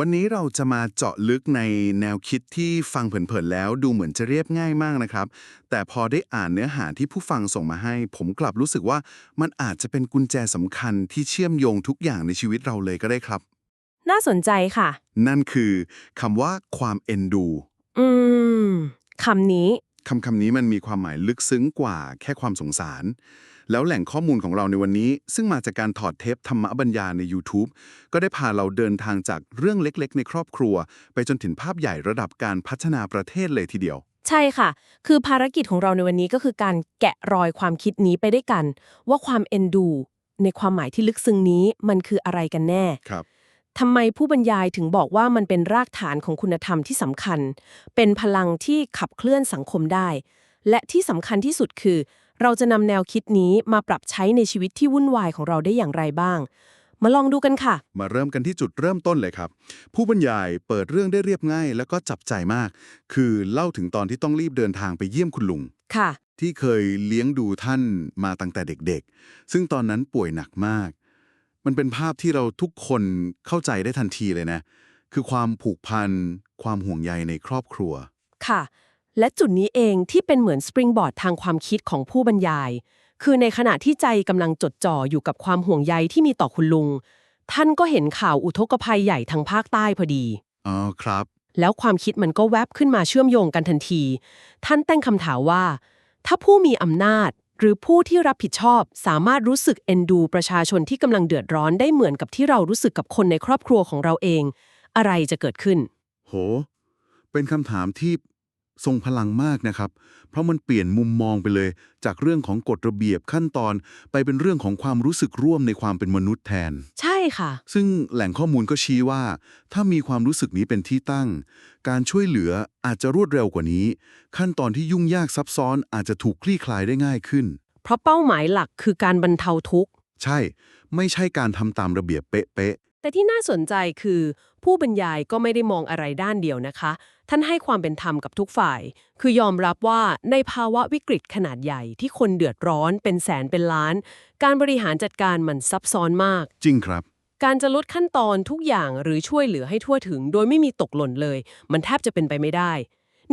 วันนี้เราจะมาเจาะลึกในแนวคิดที่ฟังเผินๆแล้วดูเหมือนจะเรียบง่ายมากนะครับ แต่พอได้อ่านเนื้อหาที่ผู้ฟังส่งมาให้ ผมกลับรู้สึกว่ามันอาจจะเป็นกุญแจสำคัญที่เชื่อมโยงทุกอย่างในชีวิตเราเลยก็ได้ครับ น่าสนใจค่ะ นั่นคือคำว่าความเอ็นดู อืมคำนี้คำคำนี้มันมีความหมายลึกซึ้งกว่าแค่ความสงสาร แล้วแหล่งข้อมูลของเราในวันนี้ ซึ่งมาจากการถอดเทปธรรมบรรยายใน YouTube ก็ได้พาเราเดินทางจากเรื่องเล็กๆ ในครอบครัว ไปจนถึงภาพใหญ่ระดับการพัฒนาประเทศเลยทีเดียว ใช่ค่ะ คือภารกิจของเราในวันนี้ก็คือการแกะรอยความคิดนี้ไปด้วยกัน ว่าความเอ็นดู ในความหมายที่ลึกซึ้งนี้มันคืออะไรกันแน่ครับทำไมผู้บรรยายถึงบอกว่ามันเป็นรากฐานของคุณธรรมที่สำคัญ เป็นพลังที่ขับเคลื่อนสังคมได้ และที่สำคัญที่สุดคือ เราจะนำแนวคิดนี้มาปรับใช้ในชีวิตที่วุ่นวายของเราได้อย่างไรบ้าง มาลองดูกันค่ะ มาเริ่มกันที่จุดเริ่มต้นเลยครับ ผู้บรรยายเปิดเรื่องได้เรียบง่าย แล้วก็จับใจมาก คือเล่าถึงตอนที่ต้องรีบเดินทางไปเยี่ยมคุณลุง ค่ะ ที่เคยเลี้ยงดูท่านมาตั้งแต่เด็กๆ ซึ่งตอนนั้นป่วยหนักมาก มันเป็นภาพที่เราทุกคนเข้าใจได้ทันทีเลยนะ คือความผูกพัน ความห่วงใยในครอบครัว ค่ะ และจุดนี้เองที่เป็นเหมือนสปริงบอร์ดทางความคิดของผู้บรรยาย คือในขณะที่ใจกำลังจดจ่ออยู่กับความห่วงใยที่มีต่อคุณลุง ท่านก็เห็นข่าวอุทกภัยใหญ่ทางภาคใต้พอดีอ๋อครับ แล้วความคิดมันก็แวบขึ้นมาเชื่อมโยงกันทันที ท่านตั้งคำถามว่า ถ้าผู้มีอำนาจหรือผู้ที่รับผิดชอบสามารถรู้สึกเอ็นดูประชาชนที่กำลังเดือดร้อนได้เหมือนกับที่เรารู้สึกกับคนในครอบครัวของเราเอง อะไรจะเกิดขึ้น โห เป็นคำถามที่ ทรงพลังมากนะครับ เพราะมันเปลี่ยนมุมมองไปเลย จากเรื่องของกฎระเบียบขั้นตอน ไปเป็นเรื่องของความรู้สึกร่วมในความเป็นมนุษย์แทน ใช่ค่ะ ซึ่งแหล่งข้อมูลก็ชี้ว่า ถ้ามีความรู้สึกนี้เป็นที่ตั้ง การช่วยเหลืออาจจะรวดเร็วกว่านี้ ขั้นตอนที่ยุ่งยากซับซ้อนอาจจะถูกคลี่คลายได้ง่ายขึ้น เพราะเป้าหมายหลักคือการบรรเทาทุกข์ ใช่ ไม่ใช่การทำตามระเบียบเป๊ะ แต่ที่น่าสนใจคือ ผู้บรรยายก็ไม่ได้มองอะไรด้านเดียวนะคะ ท่านให้ความเป็นธรรมกับทุกฝ่าย คือยอมรับว่าในภาวะวิกฤตขนาดใหญ่ที่คนเดือดร้อนเป็นแสนเป็นล้าน การบริหารจัดการมันซับซ้อนมากๆจริงครับ การจะลดขั้นตอนทุกอย่างหรือช่วยเหลือให้ทั่วถึง โดยไม่มีตกหล่นเลย มันแทบจะเป็นไปไม่ได้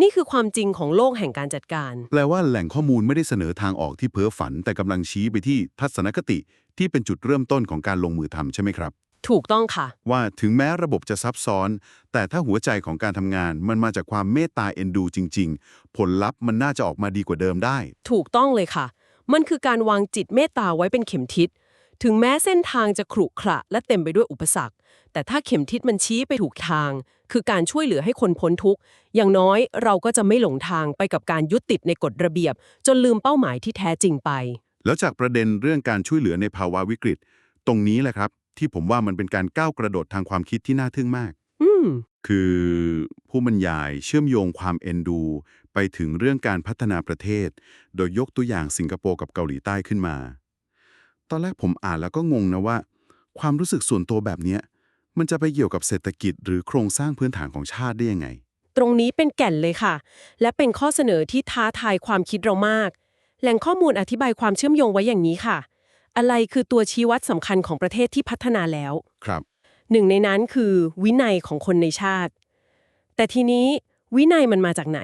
นี่คือความจริงของโลกแห่งการจัดการ แปลว่าแหล่งข้อมูลไม่ได้เสนอทางออกที่เพ้อฝัน แต่กำลังชี้ไปที่ทัศนคติที่เป็นจุดเริ่มต้นของการลงมือทำใช่ไหมครับ ถูกต้องค่ะ ว่าถึงแม้ระบบจะซับซ้อน แต่ถ้าหัวใจของการทำงานมันมาจากความเมตตาเอ็นดูจริง ๆ ผลลัพธ์มันน่าจะออกมาดีกว่าเดิมได้ ถูกต้องเลยค่ะ มันคือการวางจิตเมตตาไว้เป็นเข็มทิศ ถึงแม้เส้นทางจะขรุขระและเต็มไปด้วยอุปสรรค แต่ถ้าเข็มทิศมันชี้ไปถูกทาง คือการช่วยเหลือให้คนพ้นทุกข์ อย่างน้อยเราก็จะไม่หลงทางไปกับการยึดติดในกฎระเบียบ จนลืมเป้าหมายที่แท้จริงไป แล้วจากประเด็นเรื่องการช่วยเหลือในภาวะวิกฤต ตรงนี้แหละครับ ที่ผมว่ามันเป็นการก้าวกระโดดทางความคิดที่น่าทึ่งมาก อืม คือผู้บรรยายเชื่อมโยงความเอ็นดู ไปถึงเรื่องการพัฒนาประเทศ โดยยกตัวอย่างสิงคโปร์กับเกาหลีใต้ขึ้นมา ตอนแรกผมอ่านแล้วก็งงนะว่า ความรู้สึกส่วนตัวแบบเนี้ยมันจะไปเกี่ยวกับเศรษฐกิจหรือโครงสร้างพื้นฐานของชาติได้ยังไง ตรงนี้เป็นแก่นเลยค่ะ และเป็นข้อเสนอที่ท้าทายความคิดเรามาก แหล่งข้อมูลอธิบายความเชื่อมโยงไว้อย่างนี้ค่ะ อะไรคือตัวชี้วัดสำคัญของประเทศที่พัฒนาแล้ว ครับ หนึ่งในนั้นคือวินัยของคนในชาติ แต่ทีนี้วินัยมันมาจากไหน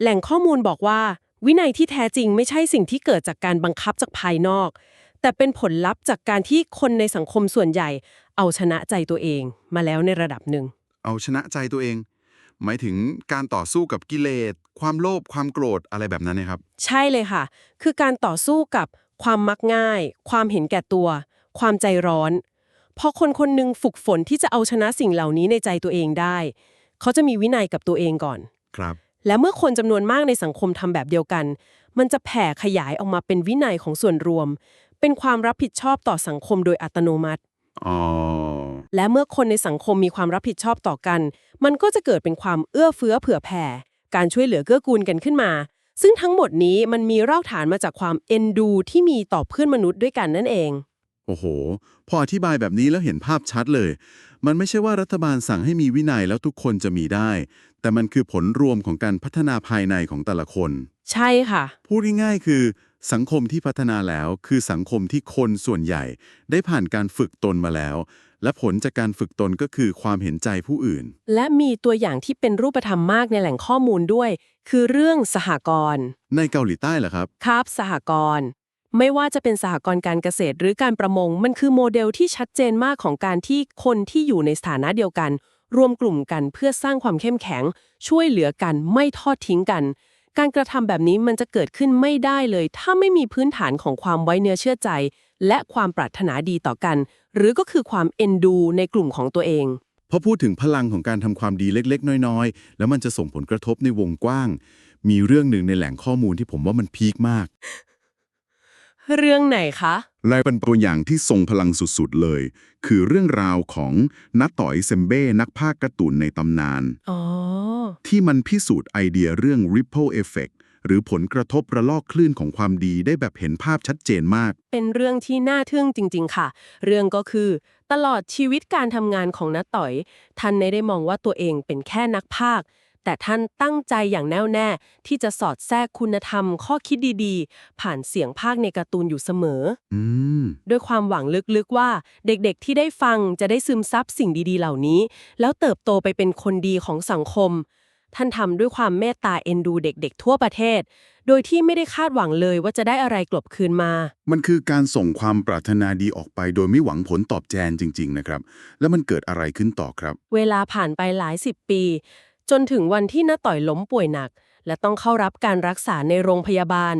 แหล่งข้อมูลบอกว่า วินัยที่แท้จริงไม่ใช่สิ่งที่เกิดจากการบังคับจากภายนอก แต่เป็นผลลัพธ์จากการที่คนในสังคมส่วนใหญ่ เอาชนะใจตัวเองมาแล้วในระดับหนึ่ง เอาชนะใจตัวเอง หมายถึงการต่อสู้กับกิเลส ความโลภความโกรธอะไรแบบนั้นนะครับ ใช่เลยค่ะ คือการต่อสู้กับ ความมักง่าย ความเห็นแก่ตัว ความใจร้อน พอคนคนหนึ่งฝึกฝนที่จะเอาชนะสิ่งเหล่านี้ในใจตัวเองได้ เขาจะมีวินัยกับตัวเองก่อน ครับ และเมื่อคนจำนวนมากในสังคมทำแบบเดียวกัน มันจะแผ่ขยายออกมาเป็นวินัยของส่วนรวม เป็นความรับผิดชอบต่อสังคมโดยอัตโนมัติ อ๋อ และเมื่อคนในสังคมมีความรับผิดชอบต่อกัน มันก็จะเกิดเป็นความเอื้อเฟื้อเผื่อแผ่ การช่วยเหลือเกื้อกูลกันขึ้นมา ซึ่งทั้งหมดนี้มันมีรากฐานมาจากความเอ็นดู ที่มีต่อเพื่อนมนุษย์ด้วยกันนั่นเอง โอ้โห พออธิบายแบบนี้แล้วเห็นภาพชัดเลย มันไม่ใช่ว่ารัฐบาลสั่งให้มีวินัยแล้วทุกคนจะมีได้ แต่มันคือผลรวมของการพัฒนาภายในของแต่ละคน ใช่ค่ะ พูดง่ายๆคือ สังคมที่พัฒนาแล้ว คือสังคมที่คนส่วนใหญ่ ได้ผ่านการฝึกตนมาแล้ว และผลจากการฝึกตนก็คือความเห็นใจผู้อื่น และมีตัวอย่างที่เป็นรูปธรรมมากในแหล่งข้อมูลด้วย คือเรื่องสหกรณ์ในเกาหลีใต้เหรอครับ ครับสหกรณ์ไม่ว่าจะเป็นสหกรณ์การเกษตรหรือการประมง มันคือโมเดลที่ชัดเจนมากของการที่คนที่อยู่ในสถานะเดียวกัน รวมกลุ่มกันเพื่อสร้างความเข้มแข็ง ช่วยเหลือกันไม่ทอดทิ้งกัน การกระทำแบบนี้มันจะเกิดขึ้นไม่ได้เลย ถ้าไม่มีพื้นฐานของความไว้เนื้อเชื่อใจ และความปรารถนาดีต่อกัน หรือก็คือความเอ็นดูในกลุ่มของตัวเอง พอพูดถึงพลังของการทำความดีเล็ก ๆ น้อย ๆ แล้วมันจะส่งผลกระทบในวงกว้าง มีเรื่องหนึ่งในแหล่งข้อมูลที่ผมว่ามันพีคมาก เรื่องไหนคะและเป็นตัวอย่างที่ทรงพลังสุดๆเลย คือเรื่องราวของนัตต่อยเซมเบ้นักพากย์การ์ตูนในตำนาน อ๋อ ที่มันพิสูจน์ไอเดียเรื่อง ripple effect หรือผลกระทบระลอกคลื่นของความดีได้แบบเห็นภาพชัดเจนมาก เป็นเรื่องที่น่าทึ่งจริง ๆ ค่ะ เรื่องก็คือ ตลอดชีวิตการทำงานของน้าต่อย ท่านไม่ได้มองว่าตัวเองเป็นแค่นักพากย์ แต่ท่านตั้งใจอย่างแน่วแน่ ที่จะสอดแทรกคุณธรรมข้อคิดดีๆ ผ่านเสียงพากย์ในการ์ตูนอยู่เสมอ อืม ด้วยความหวังลึกๆว่าเด็กๆที่ได้ฟังจะได้ซึมซับสิ่งดีๆ เหล่านี้ แล้วเติบโตไปเป็นคนดีของสังคม ท่านทำด้วยความเมตตาเอ็นดูเด็กๆ ทั่วประเทศ โดยที่ไม่ได้คาดหวังเลยว่าจะได้อะไรกลบคืนมา มันคือการส่งความปรารถนาดีออกไป โดยไม่หวังผลตอบแทนจริง ๆ นะครับ แล้วมันเกิดอะไรขึ้นต่อครับ เวลาผ่านไปหลายสิบปี จนถึงวันที่น้าต่อยล้มป่วยหนัก และต้องเข้ารับการรักษาในโรงพยาบาล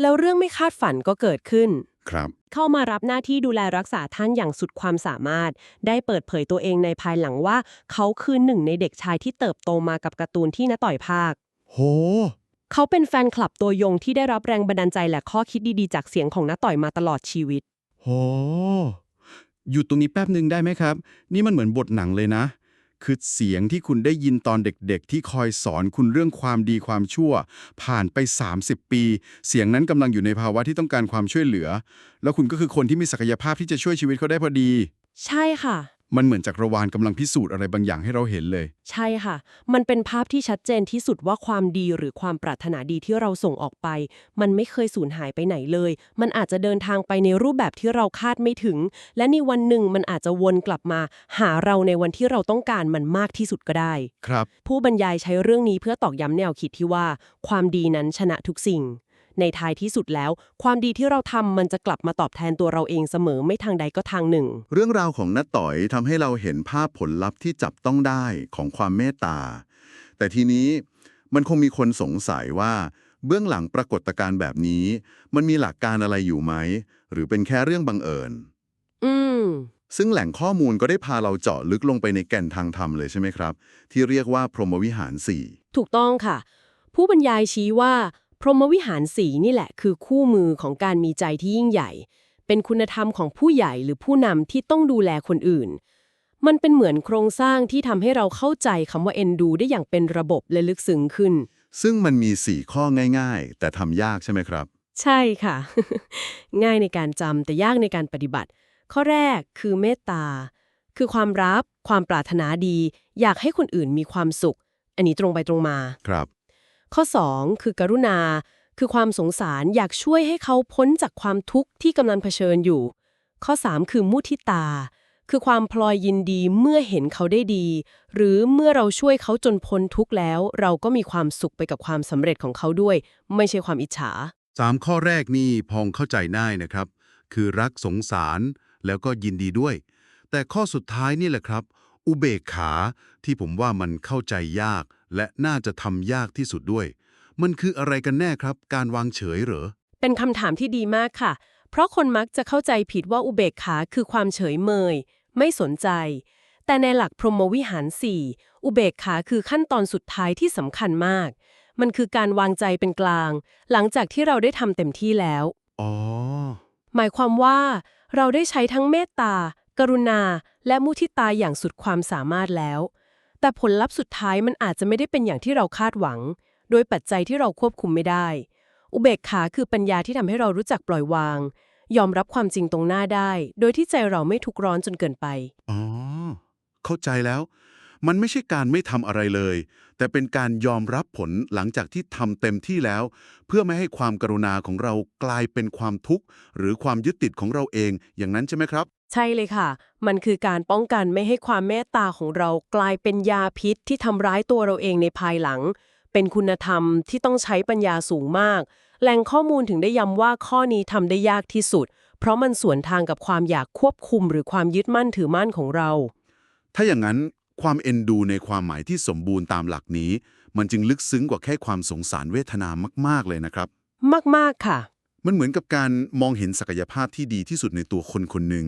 แล้วเรื่องไม่คาดฝันก็เกิดขึ้น ครับ เข้ามารับหน้าที่ดูแลรักษาท่านอย่างสุดความสามารถ ได้เปิดเผยตัวเองในภายหลังว่า เขาคือหนึ่งในเด็กชายที่เติบโตมากับการ์ตูนที่น้าต่อยภาค โห เขาเป็นแฟนคลับตัวยงที่ได้รับแรงบันดาลใจและข้อคิดดีๆ จากเสียงของน้าต่อยมาตลอดชีวิต โห หยุดตรงนี้แป๊บหนึ่งได้ไหมครับ นี่มันเหมือนบทหนังเลยนะ คือเสียงที่คุณได้ยินตอนเด็กๆ ที่คอยสอนคุณเรื่องความดีความชั่ว ผ่านไป 30 ปี เสียงนั้นกำลังอยู่ในภาวะที่ต้องการความช่วยเหลือ แล้วคุณก็คือคนที่มีศักยภาพที่จะช่วยชีวิตเขาได้พอดี ใช่ค่ะ มันเหมือนจักรวาลกำลังพิสูจน์อะไรบางอย่างให้เราเห็นเลย ใช่ค่ะ มันเป็นภาพที่ชัดเจนที่สุดว่าความดีหรือความปรารถนาดีที่เราส่งออกไป มันไม่เคยสูญหายไปไหนเลย มันอาจจะเดินทางไปในรูปแบบที่เราคาดไม่ถึง และในวันหนึ่งมันอาจจะวนกลับมา หาเราในวันที่เราต้องการมันมากที่สุดก็ได้ ครับ ผู้บรรยายใช้เรื่องนี้เพื่อตอกย้ำแนวคิดที่ว่า ความดีนั้นชนะทุกสิ่ง ในท้ายที่สุดแล้ว ความดีที่เราทำมันจะกลับมาตอบแทนตัวเราเองเสมอไม่ทางใดก็ทางหนึ่ง เรื่องราวของนัตต่อยทำให้เราเห็นภาพผลลัพธ์ที่จับต้องได้ของความเมตตา แต่ทีนี้มันคงมีคนสงสัยว่าเบื้องหลังปรากฏการณ์แบบนี้ มันมีหลักการอะไรอยู่ไหม หรือเป็นแค่เรื่องบังเอิญ อืม ซึ่งแหล่งข้อมูลก็ได้พาเราเจาะลึกลงไปในแก่นทางธรรมเลยใช่ไหมครับ ที่เรียกว่าพรหมวิหารสี่ถูกต้องค่ะ ผู้บรรยายชี้ว่า พรหมวิหารสีนี่แหละคือคู่มือของการมีใจที่ยิ่งใหญ่ เป็นคุณธรรมของผู้ใหญ่หรือผู้นำที่ต้องดูแลคนอื่น มันเป็นเหมือนโครงสร้างที่ทำให้เราเข้าใจคำว่าเอ็นดู ได้อย่างเป็นระบบและลึกซึ้งขึ้น ซึ่งมันมีสี่ข้อง่าย ๆ แต่ทำยากใช่ไหมครับ ใช่ค่ะ ง่ายในการจำแต่ยากในการปฏิบัติ ข้อแรกคือเมตตา คือความรับ ความปรารถนาดี อยากให้คนอื่นมีความสุข อันนี้ตรงไปตรงมา ครับ ข้อ 2 คือกรุณา คือความสงสารอยากช่วยให้เขาพ้นจากความทุกข์ที่กำลังเผชิญอยู่ ข้อ 3 คือมุทิตา คือความพลอยยินดีเมื่อเห็นเขาได้ดี หรือเมื่อเราช่วยเขาจนพ้นทุกข์แล้ว เราก็มีความสุขไปกับความสำเร็จของเขาด้วย ไม่ใช่ความอิจฉาสามข้อแรกนี่พองเข้าใจง่ายนะครับ คือรักสงสารแล้วก็ยินดีด้วย แต่ข้อสุดท้ายนี่แหละครับ อุเบกขาที่ผมว่ามันเข้าใจยาก และน่าจะทำยากที่สุดด้วย มันคืออะไรกันแน่ครับ การวางเฉยเหรอ เป็นคำถามที่ดีมากค่ะ เพราะคนมักจะเข้าใจผิดว่าอุเบกขาคือความเฉยเมย ไม่สนใจ แต่ในหลักพรหมวิหาร4อุเบกขาคือขั้นตอนสุดท้ายที่สำคัญมาก มันคือการวางใจเป็นกลาง หลังจากที่เราได้ทำเต็มที่แล้ว อ๋อ หมายความว่า เราได้ใช้ทั้งเมตตากรุณา และมุทิตาอย่างสุดความสามารถแล้ว แต่ผลลัพธ์สุดท้ายมันอาจจะไม่ได้เป็นอย่างที่เราคาดหวัง โดยปัจจัยที่เราควบคุมไม่ได้ อุเบกขาคือปัญญาที่ทำให้เรารู้จักปล่อยวาง ยอมรับความจริงตรงหน้าได้ โดยที่ใจเราไม่ทุกร้อนจนเกินไป อ๋อ เข้าใจแล้ว มันไม่ใช่การไม่ทำอะไรเลย แต่เป็นการยอมรับผลหลังจากที่ทำเต็มที่แล้ว เพื่อไม่ให้ความกรุณาของเรากลายเป็นความทุกข์ หรือความยึดติดของเราเองอย่างนั้นใช่ไหมครับ ใช่เลยค่ะ มันคือการป้องกันไม่ให้ความเมตตาของเรากลายเป็นยาพิษที่ทำร้ายตัวเราเองในภายหลัง เป็นคุณธรรมที่ต้องใช้ปัญญาสูงมาก แหล่งข้อมูลถึงได้ย้ำว่าข้อนี้ทำได้ยากที่สุด เพราะมันสวนทางกับความอยากควบคุมหรือความยึดมั่นถือมั่นของเรา ถ้าอย่างนั้น ความเอ็นดูในความหมายที่สมบูรณ์ตามหลักนี้ มันจึงลึกซึ้งกว่าแค่ความสงสารเวทนามาก ๆ เลยนะครับ มาก ๆ ค่ะ มันเหมือนกับการมองเห็นศักยภาพที่ดีที่สุดในตัวคนคนหนึ่ง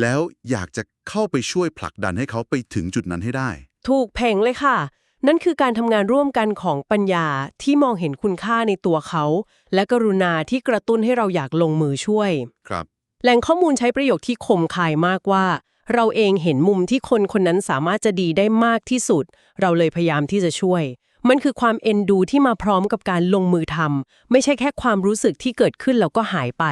แล้วอยากจะเข้าไปช่วยผลักดันให้เขาไปถึงจุดนั้นให้ได้ ถูกเพ่งเลยค่ะ นั่นคือการทำงานร่วมกันของปัญญาที่มองเห็นคุณค่าในตัวเขา และกรุณาที่กระตุ้นให้เราอยากลงมือช่วย ครับ แหล่งข้อมูลใช้ประโยคที่คมคายมากว่า เราเองเห็นมุมที่คนคนนั้นสามารถจะดีได้มากที่สุด เราเลยพยายามที่จะช่วย มันคือความเอ็นดูที่มาพร้อมกับการลงมือทำไม่ใช่แค่ความรู้สึกที่เกิดขึ้นแล้วก็หายไป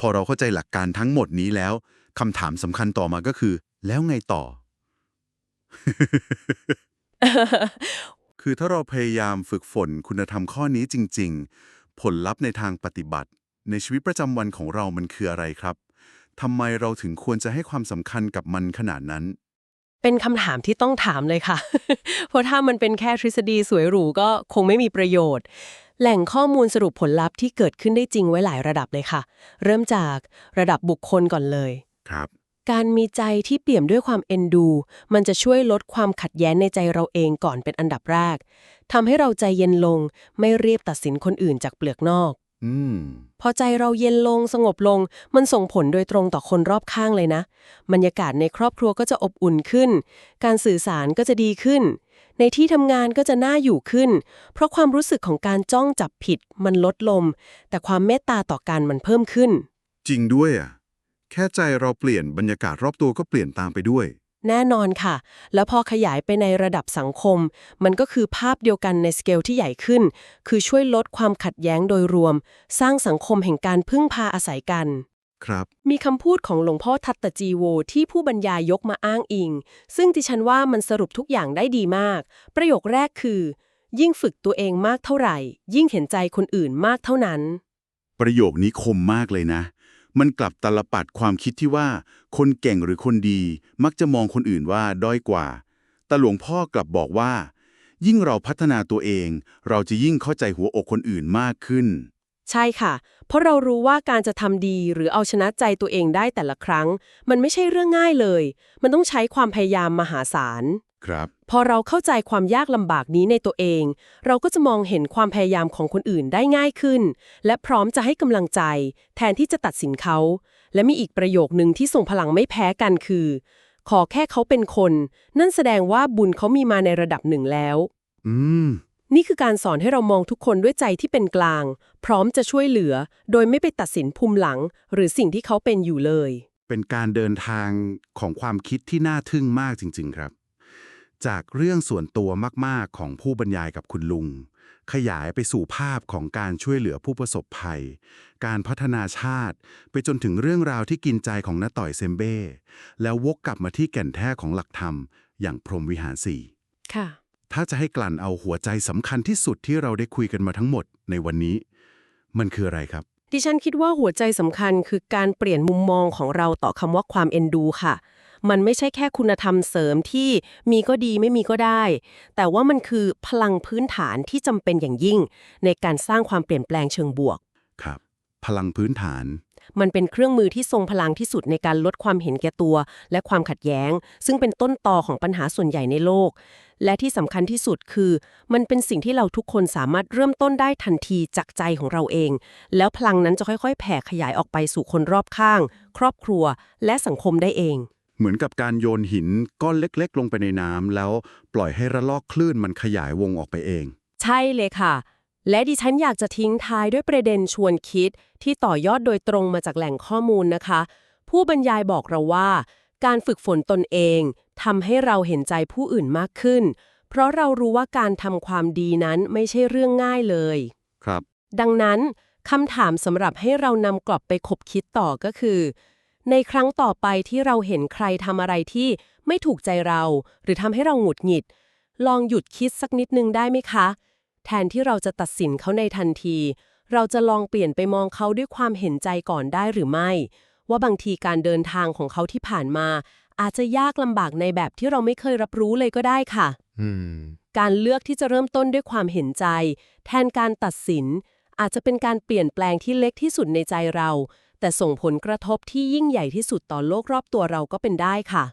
พอเราเข้าใจหลักการทั้งหมดนี้แล้วคำถามสำคัญต่อมาก็คือ แล้วไงต่อ คือถ้าเราพยายามฝึกฝนคุณธรรมข้อนี้จริง ๆ ผลลัพธ์ในทางปฏิบัติ ในชีวิตประจำวันของเรามันคืออะไรครับ ทำไมเราถึงควรจะให้ความสำคัญกับมันขนาดนั้น เป็นคำถามที่ต้องถามเลยค่ะ เพราะถ้ามันเป็นแค่ทฤษฎีสวยหรูก็คงไม่มีประโยชน์ แหล่งข้อมูลสรุปผลลัพธ์ที่เกิดขึ้นได้จริงไว้หลายระดับเลยค่ะ เริ่มจากระดับบุคคลก่อนเลย ครับ การมีใจที่เปี่ยมด้วยความเอ็นดู มันจะช่วยลดความขัดแย้งในใจเราเองก่อนเป็นอันดับแรกทำให้เราใจเย็นลง ไม่รีบตัดสินคนอื่นจากเปลือกนอก อืม พอใจเราเย็นลงสงบลง มันส่งผลโดยตรงต่อคนรอบข้างเลยนะ บรรยากาศในครอบครัวก็จะอบอุ่นขึ้น การสื่อสารก็จะดีขึ้น ในที่ทำงานก็จะน่าอยู่ขึ้น เพราะความรู้สึกของการจ้องจับผิดมันลดลง แต่ความเมตตาต่อกันมันเพิ่มขึ้น จริงด้วยอะ แค่ใจเราเปลี่ยนบรรยากาศรอบตัวก็เปลี่ยนตามไปด้วย แน่นอนค่ะ แล้วพอขยายไปในระดับสังคม มันก็คือภาพเดียวกันในสเกลที่ใหญ่ขึ้น คือช่วยลดความขัดแย้งโดยรวม สร้างสังคมแห่งการพึ่งพาอาศัยกันครับมีคำพูดของหลวงพ่อทัตตจีโว ที่ผู้บรรยายยกมาอ้างอิง ซึ่งดิฉันว่ามันสรุปทุกอย่างได้ดีมาก ประโยคแรกคือ ยิ่งฝึกตัวเองมากเท่าไหร่ ยิ่งเห็นใจคนอื่นมากเท่านั้น ประโยคนี้คมมากเลยนะ มันกลับตลปัดความคิดที่ว่า คนเก่งหรือคนดีมักจะมองคนอื่นว่าด้อยกว่า แต่หลวงพ่อกลับบอกว่า ยิ่งเราพัฒนาตัวเอง เราจะยิ่งเข้าใจหัวอกคนอื่นมากขึ้น ใช่ค่ะ เพราะเรารู้ว่าการจะทำดีหรือเอาชนะใจตัวเองได้แต่ละครั้ง มันไม่ใช่เรื่องง่ายเลย มันต้องใช้ความพยายามมหาศาล ครับ พอเราเข้าใจความยากลำบากนี้ในตัวเอง เราก็จะมองเห็นความพยายามของคนอื่นได้ง่ายขึ้น และพร้อมจะให้กำลังใจ แทนที่จะตัดสินเขา และมีอีกประโยคนึงที่ส่งพลังไม่แพ้กันคือ ขอแค่เขาเป็นคน นั่นแสดงว่าบุญเขามีมาในระดับหนึ่งแล้ว อืม นี่คือการสอนให้เรามองทุกคนด้วยใจที่เป็นกลาง พร้อมจะช่วยเหลือ โดยไม่ไปตัดสินภูมิหลัง หรือสิ่งที่เขาเป็นอยู่เลย เป็นการเดินทางของความคิดที่น่าทึ่งมากจริง ๆ ครับ จากเรื่องส่วนตัวมาก ๆ ของผู้บรรยายกับคุณลุง ขยายไปสู่ภาพของการช่วยเหลือผู้ประสบภัย การพัฒนาชาติ ไปจนถึงเรื่องราวที่กินใจของน้าต่อยเซมเบ้แล้ววกกลับมาที่แก่นแท้ของหลักธรรม อย่างพรหมวิหารสี่ค่ะถ้าจะให้กลั่นเอาหัวใจสำคัญที่สุดที่เราได้คุยกันมาทั้งหมดในวันนี้ มันคืออะไรครับ ดิฉันคิดว่าหัวใจสำคัญคือการเปลี่ยนมุมมองของเราต่อคำว่าความเอ็นดูค่ะ มันไม่ใช่แค่คุณธรรมเสริมที่มีก็ดีไม่มีก็ได้ แต่ว่ามันคือพลังพื้นฐานที่จำเป็นอย่างยิ่ง ในการสร้างความเปลี่ยนแปลงเชิงบวก ครับ พลังพื้นฐาน มันเป็นเครื่องมือที่ทรงพลังที่สุดในการลดความเห็นแก่ตัว และความขัดแย้ง ซึ่งเป็นต้นตอของปัญหาส่วนใหญ่ในโลก และที่สำคัญที่สุดคือ มันเป็นสิ่งที่เราทุกคนสามารถเริ่มต้นได้ทันทีจากใจของเราเอง แล้วพลังนั้นจะค่อยๆ แผ่ขยายออกไปสู่คนรอบข้าง ครอบครัว และสังคมได้เอง เหมือนกับการโยนหินก้อนเล็กๆ ลงไปในน้ำแล้วปล่อยให้ระลอกคลื่นมันขยายวงออกไปเอง ใช่เลยค่ะ และดิฉันอยากจะทิ้งท้ายด้วยประเด็นชวนคิด ที่ต่อยอดโดยตรงมาจากแหล่งข้อมูลนะคะ ผู้บรรยายบอกเราว่า การฝึกฝนตนเองทำให้เราเห็นใจผู้อื่นมากขึ้น เพราะเรารู้ว่าการทำความดีนั้นไม่ใช่เรื่องง่ายเลย ครับ ดังนั้นคำถามสำหรับให้เรานำกลับไปคบคิดต่อก็คือ ในครั้งต่อไปที่เราเห็นใครทำอะไรที่ไม่ถูกใจเรา หรือทำให้เราหงุดหงิด ลองหยุดคิดสักนิดนึงได้ไหมคะ แทนที่เราจะตัดสินเขาในทันที เราจะลองเปลี่ยนไปมองเขาด้วยความเห็นใจก่อนได้หรือไม่ ว่าบางทีการเดินทางของเขาที่ผ่านมา อาจจะยากลำบากในแบบที่เราไม่เคยรับรู้เลยก็ได้ค่ะอืมการเลือกที่จะเริ่มต้นด้วยความเห็นใจ แทนการตัดสิน อาจจะเป็นการเปลี่ยนแปลงที่เล็กที่สุดในใจเรา แต่ส่งผลกระทบที่ยิ่งใหญ่ที่สุดต่อโลกรอบตัวเราก็เป็นได้ค่ะ